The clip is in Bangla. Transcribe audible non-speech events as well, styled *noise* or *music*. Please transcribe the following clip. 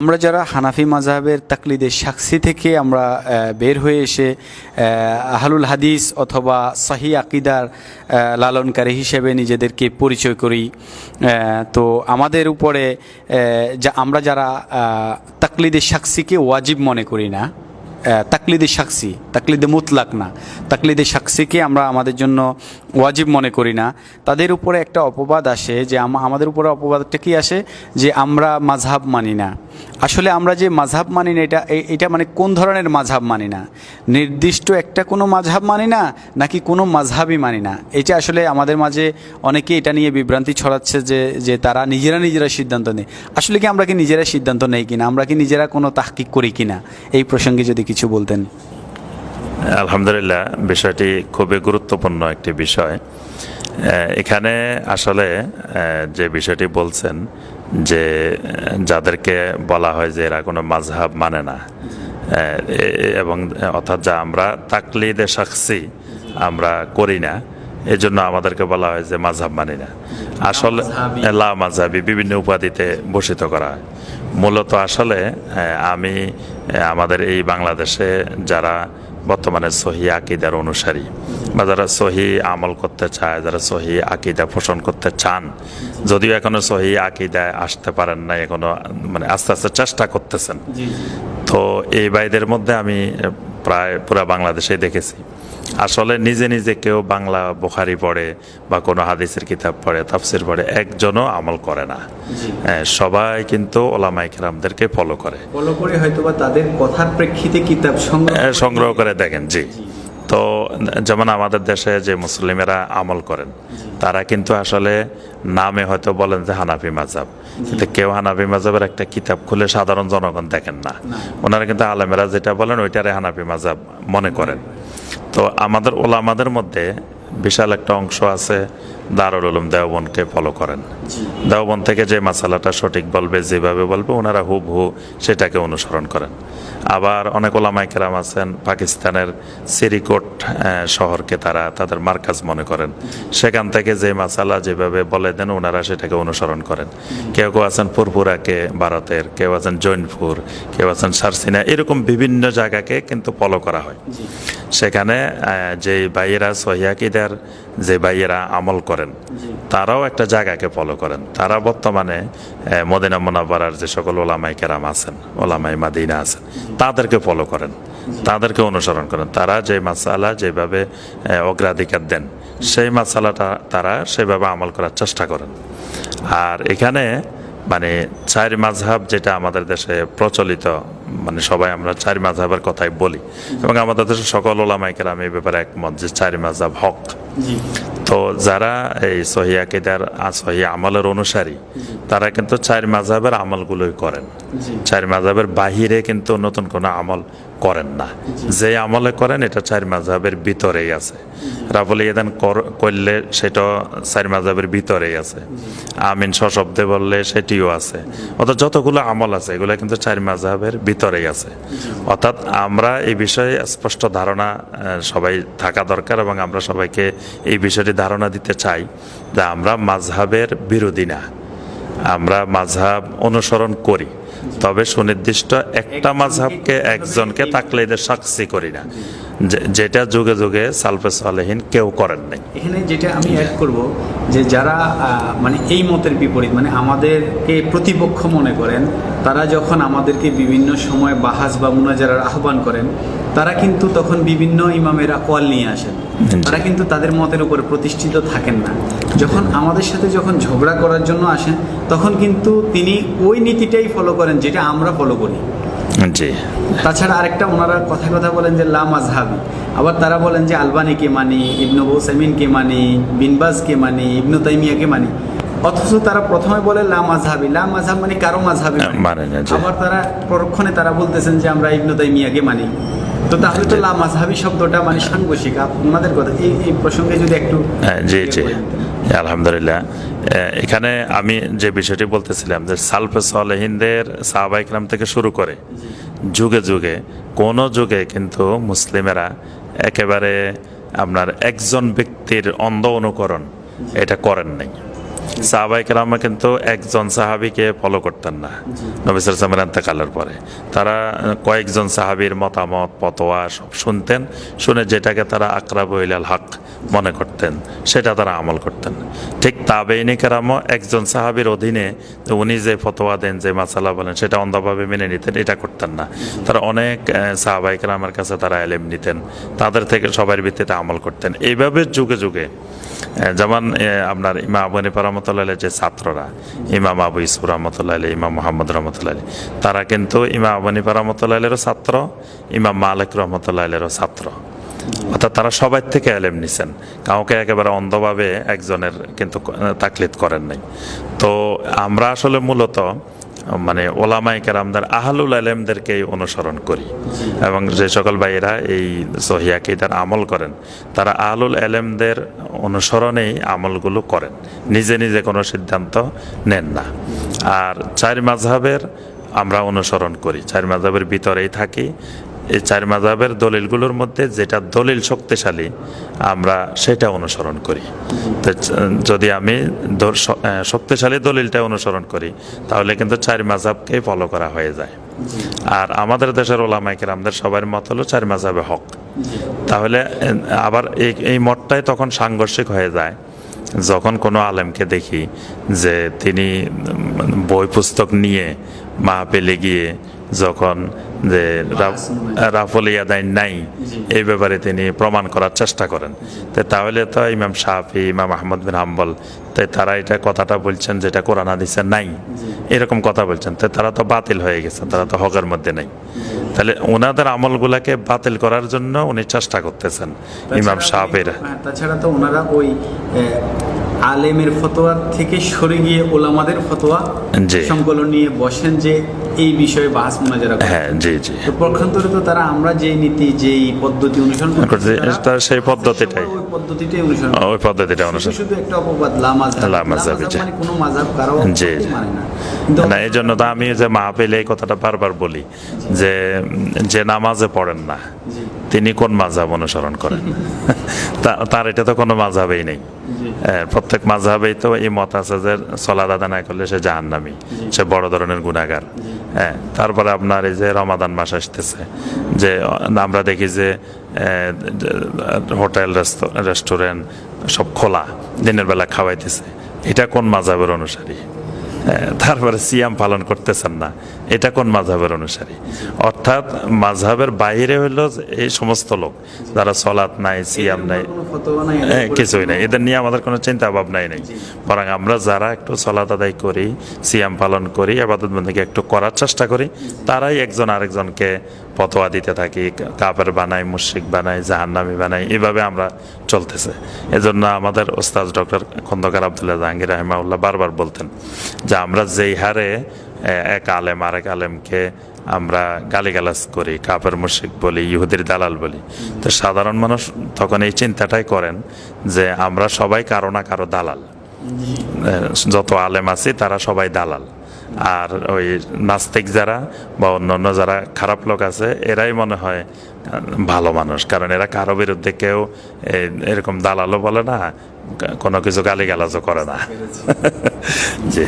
আমরা যারা হানাফি মাজাহের তাকলিদের সাক্ষী থেকে আমরা বের হয়ে এসে আহ, আহলুল হাদিস অথবা সাহি আকিদার লালনকারী হিসেবে নিজেদেরকে পরিচয় করি। তো আমাদের উপরে যা আমরা যারা তাকলিদের সাক্ষীকে ওয়াজিব মনে করি না তাকলিদে সাক্ষী তাকলিদে মুতলাক না তাকলিদে সাক্ষীকে আমরা আমাদের জন্য ওয়াজিব মনে করি না। তাদের উপরে একটা অপবাদ আসে যে আমাদের উপরে অপবাদটা কি আসে? যে আমরা মাঝহাব মানি না। আসলে আমরা যে মাঝহাব মানি না, এটা এটা মানে কোন ধরনের মাঝহাব মানি না? নির্দিষ্ট একটা কোনো মাঝহাব মানি না, নাকি কোনো মাঝহাবই মানি না? এটা আসলে আমাদের মাঝে অনেকে এটা নিয়ে বিভ্রান্তি ছড়াচ্ছে যে যে তারা নিজেরা নিজেরা সিদ্ধান্ত নেয়। আসলে কি আমরা কি নিজেরা সিদ্ধান্ত নেই কিনা? আমরা কি নিজেরা কোনো তাহকিক করি কিনা? এই প্রসঙ্গে যদি কিছু বলতেন। আলহামদুলিল্লাহ, বিষয়টি খুবই গুরুত্বপূর্ণ একটি বিষয়। এখানে আসলে যে বিষয়টি বলছেন যে যাদেরকে বলা হয় যে এরা কোনো মাঝহাব মানে না। এবং অর্থাৎ যা আমরা তাকলিদে সাক্ষী আমরা করি না এজন্য আমাদেরকে বলা হয় যে মাঝহাব মানি না। আসলে লা মাঝহাবি বিভিন্ন উপাধিতে ভূষিত করা হয়। মূলত আসলে আমি আমাদের এই বাংলাদেশে যারা বর্তমানে সহি আকিদার অনুসারী বা যারা সহি আমল করতে চায় যারা সহি আকিদা পোষণ করতে চান যদিও এখনও সহি আকিদায় আসতে পারেন না এখনও মানে আস্তে আস্তে চেষ্টা করতেছেন। তো এই বাইদের মধ্যে আমি প্রায় পুরা বাংলাদেশে দেখেছি। আসলে নিজে নিজে কেউ বাংলা বোখারি পড়ে বা কোনো হাদিসের কিতাব পড়ে তাফসির পড়ে একজনও আমল করে না। হ্যাঁ, সবাই কিন্তু ওলামাই কেরামদেরকে ফলো করে। ফলো করে হয়তো বা তাদের কথার প্রেক্ষিতে কিতাব সংগ্রহ সংগ্রহ করে দেখেন জি। তো যেমন আমাদের দেশে যে মুসলিমেরা আমল করেন তারা কিন্তু আসলে নামে হয়তো বলেন যে হানাফি মাজাব কিন্তু কেউ হানাফি মাজাবের একটা কিতাব খুলে সাধারণ জনগণ দেখেন না। ওনারা কিন্তু আলেমেরা যেটা বলেন ওইটারে হানাফি মাজাব মনে করেন। তো আমাদের ওলামাদের মধ্যে বিশাল একটা অংশ আছে দারুল উলুম দেওবনকে ফলো করেন। দেওবন থেকে যে মাসালাটা সঠিক বলবে যেভাবে বলবে ওনারা হুব হু সেটাকে অনুসরণ করেন। আবার অনেক ওলামাই কেরাম আছেন পাকিস্তানের সিরিকোট শহরকে তারা তাদের মার্কাজ মনে করেন। সেখান থেকে যে মাসালা যেভাবে বলে দেন ওনারা সেটাকে অনুসরণ করেন। কেউ কেউ আছেন ফুরফুরাকে ভারতের কেউ আছেন জৈনপুর কেউ আছেন সারসিনা এরকম বিভিন্ন জায়গাকে কিন্তু ফলো করা হয়। সেখানে যে বাইয়েরা সহিয়াকিদের যে বাইয়েরা আমল করেন তারাও একটা জায়গাকে ফলো করেন। তারা বর্তমানে মদিনা মোনাবারার যে সকল ওলামাই কেরাম আছেন ওলামাই মাদিনা আছেন তাদেরকে ফলো করেন তাদেরকে অনুসরণ করেন। তারা যে মাসালা যেভাবে অগ্রাধিকার দেন সেই মাসালাটা তারা সেভাবে আমল করার চেষ্টা করেন। আর এখানে মানে চার মাঝহাব যেটা আমাদের দেশে প্রচলিত মানে সবাই আমরা চার মাঝহাবের কথাই বলি। এবং আমাদের দেশের সকল ওলামাইকের আমি এই ব্যাপারে একমত যে চার মাঝহাব হক। তো যারা এই সহি আকিদার সহি আমলের অনুসারী তারা কিন্তু চার মাঝহাবের আমলগুলোই করেন। চার মাঝহাবের বাহিরে কিন্তু নতুন কোনো আমল করেন না। যে আমলে করেন এটা চার মাঝহাবের ভিতরেই আছে। রাবুল ইয়াদান কর- করলে সেটা চার মাঝহাবের ভিতরেই আছে। আমিন সশব্দে বললে সেটিও আছে। অর্থাৎ যতগুলো আমল আছে এগুলো কিন্তু চার মাঝহাবের ভিতরেই আছে অর্থাৎ আমরা এই বিষয়ে স্পষ্ট ধারণা সবাই থাকা দরকার এবং আমরা সবাইকে এই বিষয়টি ধারণা দিতে চাই যে আমরা মাঝহাবের বিরোধী না। আমরা মাঝহাব অনুসরণ করি, তবে সুনির্দিষ্ট একটা মাঝহাবকে একজনকে তাকলে এদের সাক্ষী করি না। যেটা যুগে যুগে সালফে সালেহীন কেউ করেন নাই। এখানে যেটা আমি অ্যাড করব যে যারা মানে এই মতের বিপরীত মানে আমাদেরকে প্রতিপক্ষ মনে করেন তারা যখন আমাদেরকে বিভিন্ন সময় বাহাস বা মুনাজারার আহ্বান করেন তারা কিন্তু তখন বিভিন্ন ইমামেরা কল নিয়ে আসেন। তারা কিন্তু তাদের মতের উপর প্রতিষ্ঠিত থাকেন না। যখন আমাদের সাথে যখন ঝগড়া করার জন্য আসেন তখন কিন্তু তিনি ওই নীতিটাই ফলো করেন যেটা আমরা ফলো করি। জি। তাছাড়া আরেকটা ওনারা কথা কথা বলেন যে লা মাজহাবি আবার তারা বলেন যে আলবানিকে মানি ইবনু বৌসাইমিনকে মানি বিনবাজকে মানি ইবনু তাইমিয়াকে মানি। অথচ তারা প্রথমে বলে লা মাজহাবি লা মাঝহাব মানে কারও মাঝহাবি নয়। মানে জি। আবার তারা পরক্ষণে তারা বলতেছেন যে আমরা ইবনু তাইমিয়াকে মানি। তো তাহলে তো লা মাজহাবি শব্দটা মানে সাংঘর্ষিক। আপ- ওনাদের কথা এই প্রসঙ্গে যদি একটু হ্যাঁ, জি জি। বলেন। আলহামদুলিল্লাহ। এখানে আমি যে বিষয়টি বলতেছিলাম যে সালফে সালেহিনদের সাহাবাইকরাম থেকে শুরু করে যুগে যুগে, কোন যুগে কিন্তু মুসলিমেরা একেবারে আপনার একজন ব্যক্তির অন্ধ অনুকরণ এটা করেন নাই। সাহাবাই কেরামা কিন্তু একজন সাহাবিকে ফলো করতেন না। নবী সালামের এন্তেকালের পরে। তারা কয়েকজন সাহাবির মতামত পতোয়া সব শুনতেন শুনে যেটাকে তারা আকরাব ইলাল হক মনে করতেন সেটা তারা আমল করতেন। ঠিক তাবেইনি কেরামও একজন সাহাবির অধীনে যে উনি যে ফতোয়া দেন যে মাসালা বলেন সেটা অন্ধভাবে মেনে নিতেন এটা করতেন না। তারা অনেক সাহাবাই কেরামের কাছে তারা এলেম নিতেন তাদের থেকে সবার ভিত্তিতে আমল করতেন। এইভাবে যুগে যুগে যেমন আপনার ইমাম আবু হানিফা রহমতুল্লাহ যে ছাত্ররা ইমাম আবু ইসুর রহমতুল্লাহ আলী, ইমাম মোহাম্মদ রহমতুল্লাহ আলী, তারা কিন্তু ইমাম আবু হানিফা রহমতুল্লাহেরও ছাত্র ইমাম মালিক রহমতুল্লাহেরও ছাত্র। অর্থাৎ তারা সবাই থেকে এলেম নিছেন। কাউকে একেবারে অন্ধভাবে একজনের কিন্তু তাকলিদ করেন নাই। তো আমরা আসলে মূলত মানে ওলামাই কেরামদের আহলুল আলেমদেরকেই অনুসরণ করি। এবং যে সকল ভাইয়েরা এই সহিয়াকিদার আমল করেন, তারা আহলুল আলেমদের অনুসরণেই আমলগুলো করেন। নিজে নিজে কোনো সিদ্ধান্ত নেন না। আর চার মাঝহের আমরা অনুসরণ করি। চার মাঝহের ভিতরেই থাকি। এই চার মাজাবের দলিলগুলোর মধ্যে যেটা দলিল শক্তিশালী, আমরা সেটা অনুসরণ করি। তো যদি আমি শক্তিশালী দলিলটা অনুসরণ করি, তাহলে কিন্তু চার মাঝহাবকেই ফলো করা হয়ে যায়। আর আমাদের দেশের ওলামাইকের আমাদের সবার মত হলো চার মাজাবে হক। তাহলে আবার এই এই মতটাই তখন সাংঘর্ষিক হয়ে যায়, যখন কোনো আলেমকে দেখি যে তিনি বই পুস্তক নিয়ে মাহফিলে গিয়ে যখন যে রাফল ইয়াদাইন নাই এই ব্যাপারে তিনি প্রমাণ করার চেষ্টা করেন। তো তাহলে তো ইমাম শাহি ইমাম আহমদ বিন হাম্বল তাই তারা এটা কথাটা বলছেন যেটা কোরআন হাদিসে নাই। এরকম কথা বলছেন। তো তারা তো বাতিল হয়ে গেছে তারা তো হকের মধ্যে নেই। তাহলে ওনাদের আমলগুলাকে বাতিল করার জন্য উনি চেষ্টা করতেছেন ইমাম শাহের হ্যাঁ, তাছাড়া তো ওনারা ওই আলেমের ফতোয়া থেকে সরে গিয়ে ওলামাদের ফতোয়া। সংকলন নিয়ে বসেন যে এই বিষয়ে বাস মোনাজারা। হ্যাঁ জি জি। পক্ষান্তরে তো তারা আমরা যে নীতি যেই পদ্ধতি অনুসরণ করছি, তারা সেই পদ্ধতিটাই। ওই পদ্ধতিটাই অনুসরণ ওই পদ্ধতিটা অনুসরণ। শুধু একটা অপবাদ লামাজাব লামাযাব, জি। মানে কোনো মাজাব কারও জি। মানে না। না এই জন্য তো আমি যে মাহফিলে এই কথাটা বারবার বলি যে যে নামাজে পড়েন না তিনি কোন মাঝহাব অনুসরণ করেন? *laughs* তার এটা তো কোনো মাঝহাবেই নেই। প্রত্যেক মাঝহাবেই তো এই মত আছে যে সলাদ আদা না করলে সে জাহান্নামী সে বড় ধরনের গুণাগার হ্যাঁ তারপরে আপনার এই যে রমাদান মাস আসতেছে যে আমরা দেখি যে হোটেল রেস্টুরেন্ট সব খোলা দিনের বেলা খাওয়াইতেছে। এটা কোন মাজাবের অনুসারী? হ্যাঁ, তারপরে সিয়াম পালন করতেছেন না। এটা কোন মাঝহাবের অনুসারী? অর্থাৎ মাঝহাবের বাইরে হইল এই সমস্ত লোক যারা সলাৎ নাই সিয়াম নাই হ্যাঁ, কিছুই নাই। এদের নিয়ে আমাদের কোনো চিন্তা ভাবনাই নেই। বরং আমরা যারা একটু সলাত আদায় করি সিয়াম পালন করি আবাদত বন্ধুকে একটু করার চেষ্টা করি তারাই একজন আরেকজনকে ফতোয়া দিতে থাকি কাপের বানাই মুশিক বানাই জাহান্নামি বানাই এভাবে আমরা চলতেছে। এজন্য আমাদের ওস্তাদ ডক্টর খন্দকার আবদুল্লাহ জাহাঙ্গীর রাহিমাউল্লাহ বারবার বলতেন যে আমরা যেই হারে এক আলেম আরেক আলেমকে আমরা গালিগালাজ করি কাপের মুশিক বলি, ইহুদির দালাল বলি। তো সাধারণ মানুষ তখন এই চিন্তাটাই করেন যে আমরা সবাই কারও না কারও দালাল। যত আলেম আছি তারা সবাই দালাল। আর ওই নাস্তিক যারা বা অন্যান্য যারা খারাপ লোক আছে, এরাই মনে হয় ভালো মানুষ। কারণ এরা কারও বিরুদ্ধে কেউ এরকম দালালও বলে না, কোনো কিছু গালিগালাজও করে না। *laughs* জি।